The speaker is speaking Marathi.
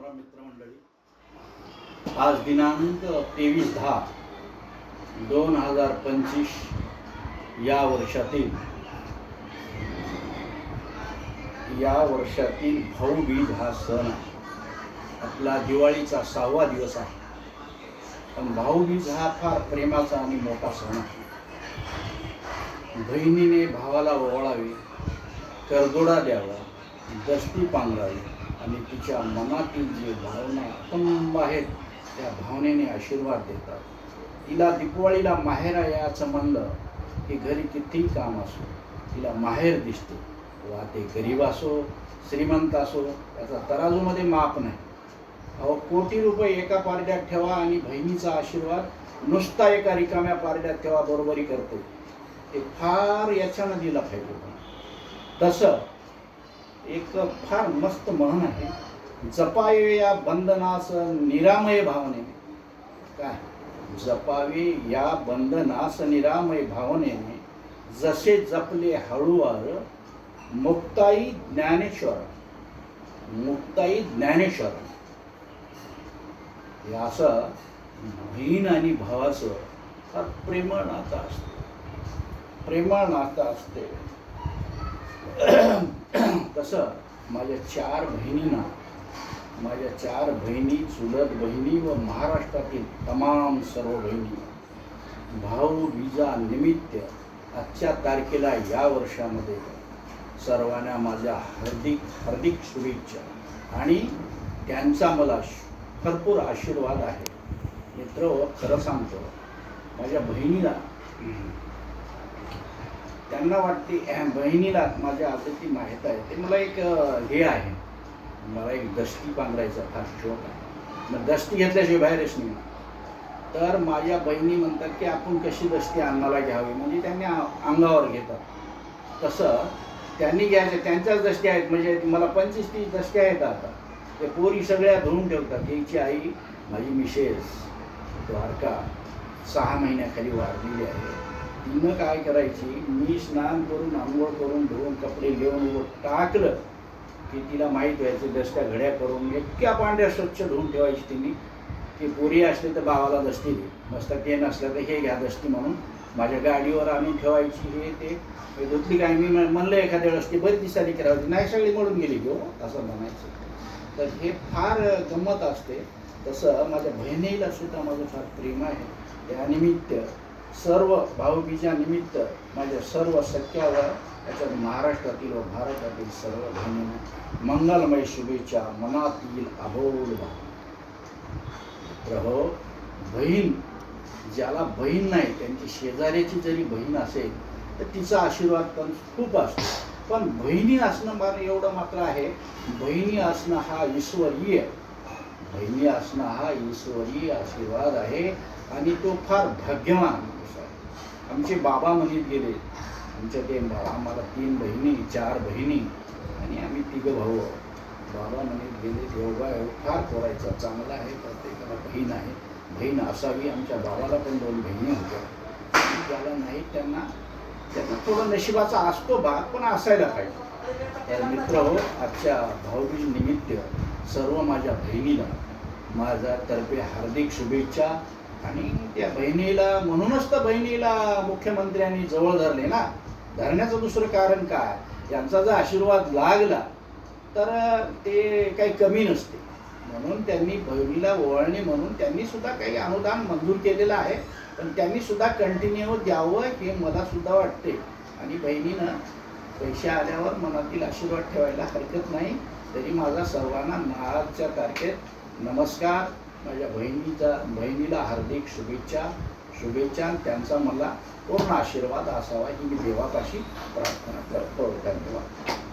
मित्रमंडळी आज दिनांक तेवीस दहा दोन हजार पंचवीस या वर्षातील या वर्षातील भाऊबीज हा सण आहे. आपला दिवाळीचा सहावा दिवस आहे. पण भाऊबीज हा फार प्रेमाचा आणि मोठा सण आहे. बहिणीने भावाला ओवाळावे करदोडा द्यावा दस्ती पांघरावी. आणि तिच्या मनातील जे भावना अतंब आहेत त्या भावनेने आशीर्वाद देतात. तिला दिपवाळीला माहेर याचं म्हणलं की घरी कितीही काम असो तिला माहेर दिसते. वा ते गरीब असो श्रीमंत असो त्याचा तराजूमध्ये माप नाही. अहो कोटी रुपये एका पारड्यात ठेवा आणि बहिणीचा आशीर्वाद नुसता एका रिकाम्या पारड्यात ठेवा बरोबरी करतो. ते फार याच्यानं दिला पाहिजे तसं एक फार मस्त म्हण आहे. जपावे या बंधनास निरामय भावनेने काय? जपावे या बंधनास निरामय भावनेने जसे जपले हळूवार मुक्ताई ज्ञानेश्वर. मुक्ताई ज्ञानेश्वर. हे असं बहीण आणि भावाचं फार प्रेमळ नातं असते. प्रेमळ नातं असते. तसं माझ्या चार बहिणींना माझ्या चार बहिणी चुलत बहिणी व महाराष्ट्रातील तमाम सर्व बहिणी भाऊ बीजा निमित्त आजच्या तारखेला या वर्षामध्ये सर्वांना माझ्या हार्दिक हार्दिक शुभेच्छा. आणि त्यांचा मला श- भरपूर आशीर्वाद आहे. मित्र खरं सांगतो माझ्या बहिणीला त्यांना वाटते बहिणीला माझ्या आजची माहीत आहे. ते मला एक हे आहे. मला एक दस्ती बांधायचा फार शौक आहे. मग दस्ती घेतल्याशिवाय बाहेरच नाही. तर माझ्या बहिणी म्हणतात की आपण कशी दस्ती अन्नाला घ्यावी? म्हणजे त्यांनी अंगावर घेतात. तसं त्यांनी घ्यायचं त्यांच्याच दस्ती आहेत. म्हणजे मला पंचवीस तीस दस्ती आहेत आता. ते पोरी सगळ्या धुवून ठेवतात. याची आई माझी मिसेस द्वारका सहा महिन्याखाली वाढलेली आहे. तिनं काय करायची? मी स्नान करून आंघोळ करून धुवून कपडे घेऊन वर टाकलं की तिला माहीत व्हायचं दसत्या घड्या करून इतक्या पांढऱ्या स्वच्छ धुवून ठेवायची तिने. की पोरी असली तर भावाला दस्ती दे. मस्त ते नसलं तर हे घ्या दस्ती म्हणून माझ्या गाडीवर आणून ठेवायची हे ते. धुतली काय मी म्हण- म्हणलं एखाद्या वेळेस ती बरी दिसायला करायची नाही सगळी मळून गेली गो असं म्हणायचं. तर हे फार गंमत असते. तसं माझ्या बहिणीला सुद्धा माझं फार प्रेम आहे. त्यानिमित्त सर्व भाऊबीजानिमित्त माझ्या सर्व सख्यावर त्याच्यात महाराष्ट्रातील व भारतातील सर्व धन्य मंगलमय शुभेच्छा. मनातील अभोल प्रभो बहीण ज्याला बहीण नाही त्यांची शेजाऱ्याची जरी बहीण असेल तर तिचा आशीर्वाद पण खूप असतो. पण बहिणी असणं मात्र एवढं मात्र आहे. बहिणी असणं हा ईश्वरीय बहिणी असणं हा ईश्वरी आशीर्वाद आहे आणि तो फार भाग्यवान माणूस आहे. आमचे बाबा म्हणत गेले आमच्या ते आम्हाला तीन बहिणी चार बहिणी आणि आम्ही तिघं भाऊ आहोत. बाबा म्हणत गेले देवबा फार पोरायचा चांगला आहे प्रत्येकाला बहीण आहे. बहीण असावी आमच्या बाबाला पण दोन बहिणी होत्या. आणि ज्याला नाही त्यांना त्यांना थोडं नशिबाचा असतो भाग पण असायला पाहिजे. तर मित्र हो आजच्या भाऊबीज निमित्त सर्व माझ्या बहिणीला माझ्या तर्फे हार्दिक शुभेच्छा. आणि त्या बहिणीला म्हणूनच तर बहिणीला मुख्यमंत्र्यांनी जवळ धरले ना. धरण्याचं दुसरं कारण काय? यांचा जर आशीर्वाद लागला तर ते काही कमी नसते. म्हणून त्यांनी बहिणीला ओवाळणे म्हणून त्यांनी सुद्धा काही अनुदान मंजूर केलेलं आहे. पण त्यांनी सुद्धा कंटिन्यू द्यावं हे मला सुद्धा वाटते. आणि बहिणीनं पैसे आल्यावर मनातील आशीर्वाद ठेवायला हरकत नाही. तरी माझा सर्वांना महाराजच्या तारखेत नमस्कार. माझ्या बहिणीचा बहिणीला हार्दिक शुभेच्छा. शुभेच्छा. त्यांचा मला पूर्ण आशीर्वाद असावा ही मी देवापाशी प्रार्थना करतो. धन्यवाद.